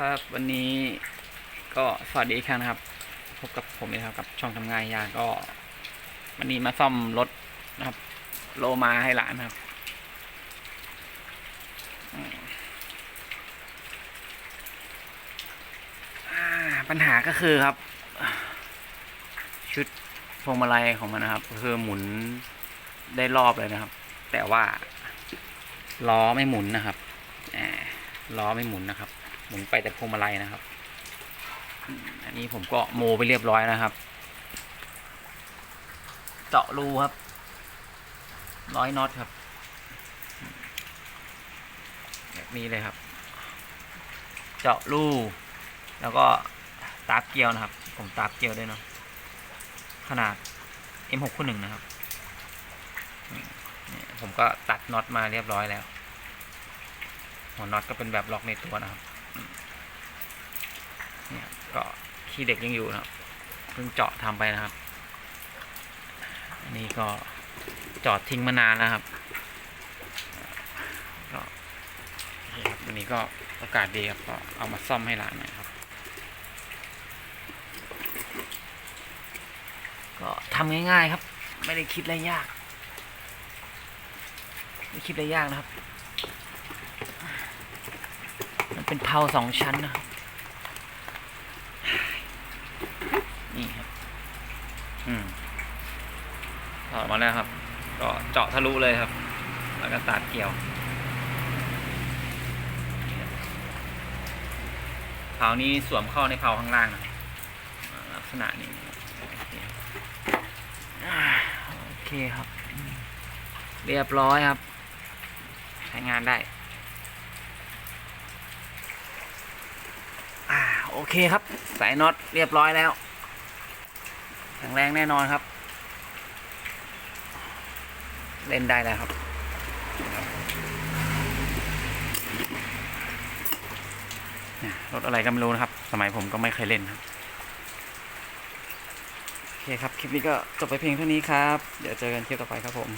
ครับวันนี้ก็สวัสดีอีกครั้งนะครับพบกับผมเองครับกับช่องทำงานยาก็ วันนี้มาซ่อมรถนะครับ โลมาให้หลานครับ ปัญหาก็คือครับ ชุดพวงมาลัยของมันนะครับคือหมุนได้รอบเลยนะครับ แต่ว่าล้อไม่หมุนนะครับล้อไม่หมุนนะครับ หมุนไปแต่พวงมาลัยนะครับ อันนี้ผมก็โมไปเรียบร้อยนะครับ เจาะรูครับ ร้อยน็อตครับแบบนี้เลยครับ เจาะรูแล้วก็ตาร์เกลียวนะครับ ผมตาร์เกลียวด้วยเนาะขนาด M6 คู่หนึ่งนะครับผมก็ตัดน็อตมาเรียบร้อยแล้ว หัวน็อตก็เป็นแบบล็อกในตัวนะครับ เนี่ยก็ขี้เด็กยังอยู่นะครับเพิ่งเจาะทำไปนะครับ อันนี้ก็จอดทิ้งมานานแล้วครับก็วันนี้ก็โอกาสดีครับก็เอามาซ่อมให้หลานหน่อยครับ ก็ทำง่ายๆครับ ไม่ได้คิดอะไรยาก ไม่คิดอะไรยากนะครับ มันเป็นเพลาสองชั้นนะครับ นี่ครับ อืม ถอดมาแล้วครับ ก็เจาะทะลุเลยครับ แล้วก็ตัดเกี่ยวเพลานี้สวมเข้าในเพลาข้างล่างนะลักษณะนี้โอเคครับเคครับอืมเรียบร้อยครับ ใช้งานได้อ่าโอเคครับใส่น็อตเรียบร้อยแล้ว แข็งแรงแน่นอนครับ เล่นได้แล้วครับ รถอะไรก็ไม่รู้นะครับ สมัยผมก็ไม่เคยเล่นครับโอเคครับ คลิปนี้ก็จบไปเพียงเท่านี้ครับ เดี๋ยวเจอกันคลิปต่อไปครับผม